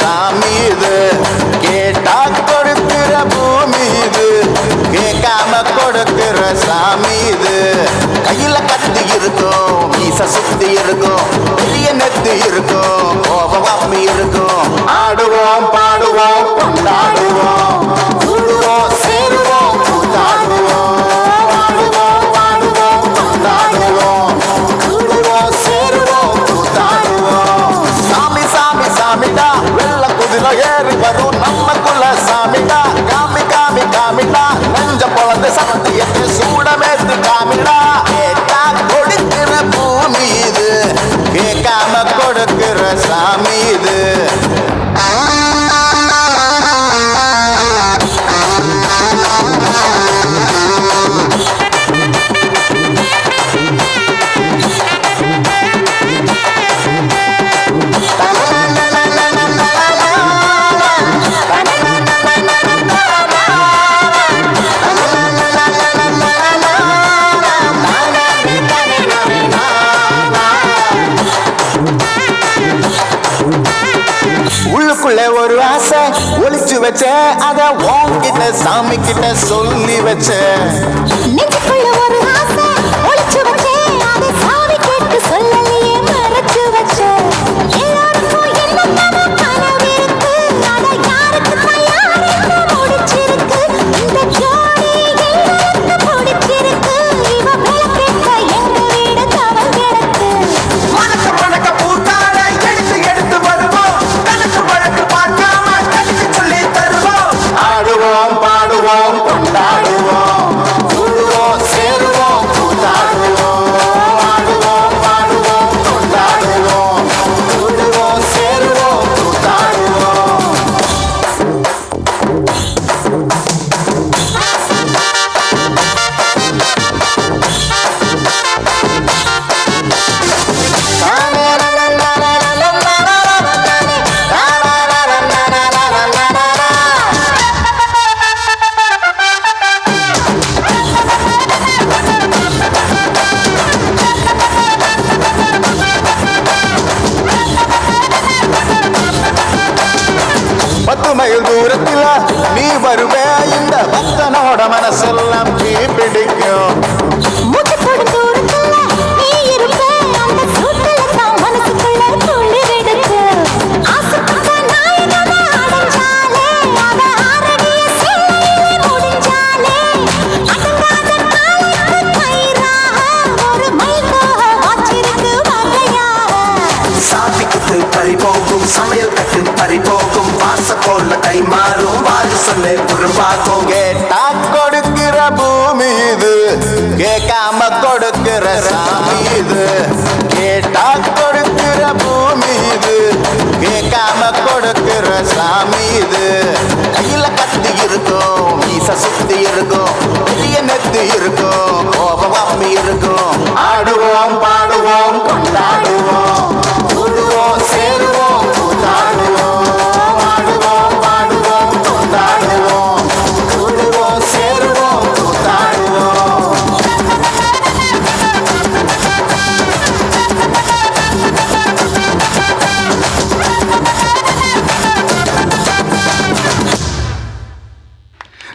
சாமி இது. கேட்டா கொடுக்கிற பூமி இது. கேட்காம கொடுக்கிற சாமி இது. கையில கத்தி இருக்கும் மீச சுத்தி இருக்கும் பெரிய நெத்தி இருக்கும் கோபம் இருக்கும். ஆடு சாமி உள்ளுக்குள்ள ஒரு ஆசை ஒழிச்சு வச்ச அத உன்கிட்ட சாமி கிட்ட சொல்லி வச்ச. acordado மைல் தூரத்தில் நீ வருவே இந்த பக்தனோட மனசெல்லாம் தீ பிடிக்கும் சமையல் கட்டு பறி போல கை மாறும். வாரி சொல்லு குறும்பாக்கும். கேட்டா கொடுக்கிற பூமி இது. கேட்காம கொடுக்கிற சாமி இது.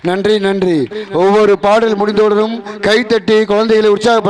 நன்றி நன்றி. ஒவ்வொரு பாடல் முடிந்தவுடனும் கைத்தட்டி குழந்தைகளை உற்சாகப்படுத்த